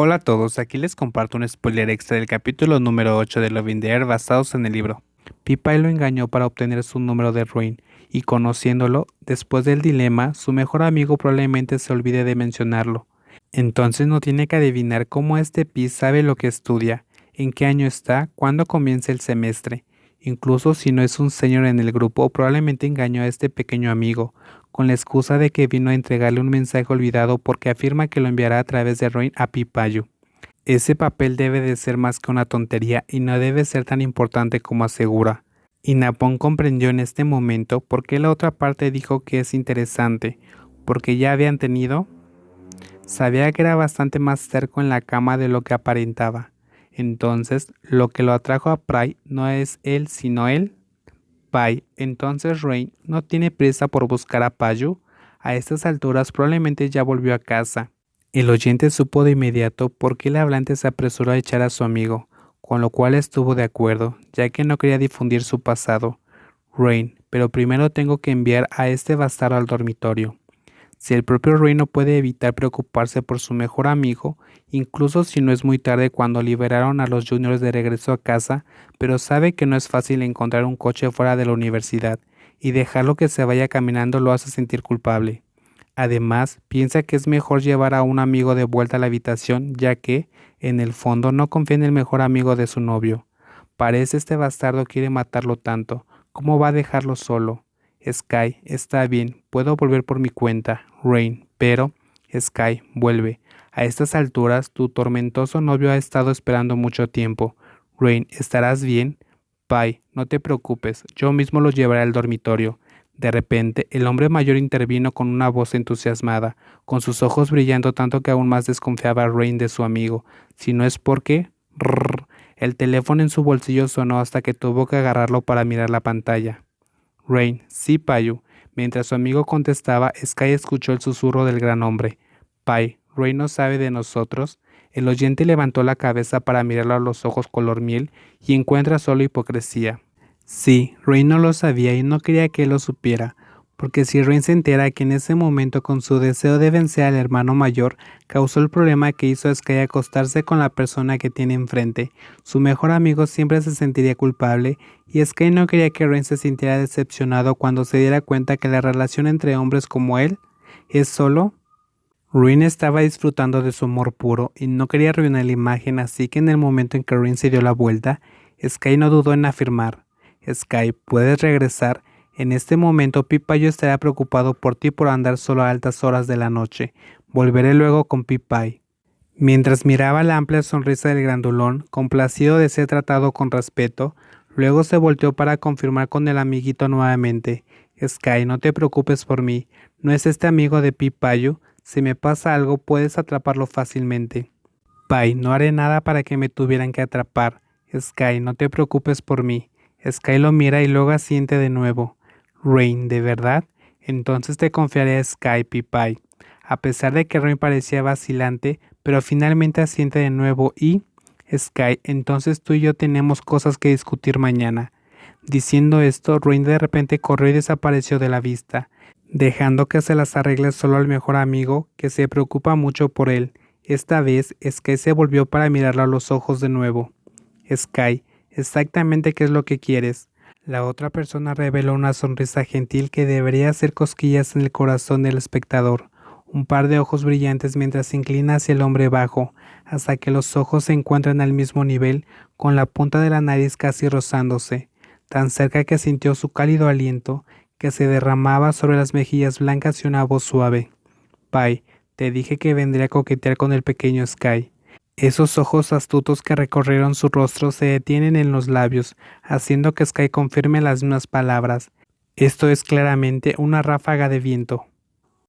Hola a todos, aquí les comparto un spoiler extra del capítulo número 8 de Loving the Air basados en el libro. Pipay lo engañó para obtener su número de Ruin y conociéndolo, después del dilema, su mejor amigo probablemente se olvide de mencionarlo. Entonces no tiene que adivinar cómo este Pi sabe lo que estudia, en qué año está, cuándo comienza el semestre. Incluso si no es un señor en el grupo, probablemente engañó a este pequeño amigo, con la excusa de que vino a entregarle un mensaje olvidado porque afirma que lo enviará a través de Roin a Pipayu. Ese papel debe de ser más que una tontería y no debe ser tan importante como asegura. Y Napón comprendió en este momento por qué la otra parte dijo que es interesante, porque ya habían tenido... Sabía que era bastante más cerco en la cama de lo que aparentaba. Entonces, lo que lo atrajo a Pry no es él, sino él. Pai, entonces Rain no tiene prisa por buscar a Payu. A estas alturas probablemente ya volvió a casa. El oyente supo de inmediato por qué el hablante se apresuró a echar a su amigo, con lo cual estuvo de acuerdo, ya que no quería difundir su pasado. Rain, pero primero tengo que enviar a este bastardo al dormitorio. Si el propio Rey no puede evitar preocuparse por su mejor amigo, incluso si no es muy tarde cuando liberaron a los juniors de regreso a casa, pero sabe que no es fácil encontrar un coche fuera de la universidad, y dejarlo que se vaya caminando lo hace sentir culpable. Además, piensa que es mejor llevar a un amigo de vuelta a la habitación, ya que, en el fondo, no confía en el mejor amigo de su novio. Parece este bastardo quiere matarlo tanto. ¿Cómo va a dejarlo solo? Sky, está bien, puedo volver por mi cuenta, Rain, pero, Sky, vuelve. A estas alturas, tu tormentoso novio ha estado esperando mucho tiempo. Rain, ¿estarás bien? Pai, no te preocupes, yo mismo lo llevaré al dormitorio. De repente, el hombre mayor intervino con una voz entusiasmada, con sus ojos brillando tanto que aún más desconfiaba Rain de su amigo. Si no es porque... el teléfono en su bolsillo sonó hasta que tuvo que agarrarlo para mirar la pantalla. Rain, sí, Payu. Mientras su amigo contestaba, Sky escuchó el susurro del gran hombre. Pai, Rain no sabe de nosotros. El oyente levantó la cabeza para mirarlo a los ojos color miel y encuentra solo hipocresía. Sí, Rain no lo sabía y no quería que él lo supiera porque si Rain se entera que en ese momento con su deseo de vencer al hermano mayor causó el problema que hizo a Sky acostarse con la persona que tiene enfrente, su mejor amigo siempre se sentiría culpable y Sky no quería que Rain se sintiera decepcionado cuando se diera cuenta que la relación entre hombres como él es solo. Rain estaba disfrutando de su amor puro y no quería arruinar la imagen, así que en el momento en que Rain se dio la vuelta, Sky no dudó en afirmar, Sky, puedes regresar en este momento Pipayo estará preocupado por ti por andar solo a altas horas de la noche. Volveré luego con Pipay. Mientras miraba la amplia sonrisa del grandulón, complacido de ser tratado con respeto, luego se volteó para confirmar con el amiguito nuevamente. Sky, no te preocupes por mí. ¿No es este amigo de Pipayo? Si me pasa algo, puedes atraparlo fácilmente. Pai, no haré nada para que me tuvieran que atrapar. Sky, no te preocupes por mí. Sky lo mira y luego asiente de nuevo. Rain, ¿de verdad? Entonces te confiaré a Skype y Pi. A pesar de que Rain parecía vacilante, pero finalmente asiente de nuevo y... Sky, entonces tú y yo tenemos cosas que discutir mañana. Diciendo esto, Rain de repente corrió y desapareció de la vista, dejando que se las arregle solo al mejor amigo, que se preocupa mucho por él. Esta vez, Sky se volvió para mirarlo a los ojos de nuevo. Sky, exactamente qué es lo que quieres. La otra persona reveló una sonrisa gentil que debería hacer cosquillas en el corazón del espectador, un par de ojos brillantes mientras se inclina hacia el hombre bajo, hasta que los ojos se encuentran al mismo nivel, con la punta de la nariz casi rozándose, tan cerca que sintió su cálido aliento que se derramaba sobre las mejillas blancas y una voz suave. Pai, te dije que vendría a coquetear con el pequeño Sky. Esos ojos astutos que recorrieron su rostro se detienen en los labios, haciendo que Sky confirme las mismas palabras. Esto es claramente una ráfaga de viento.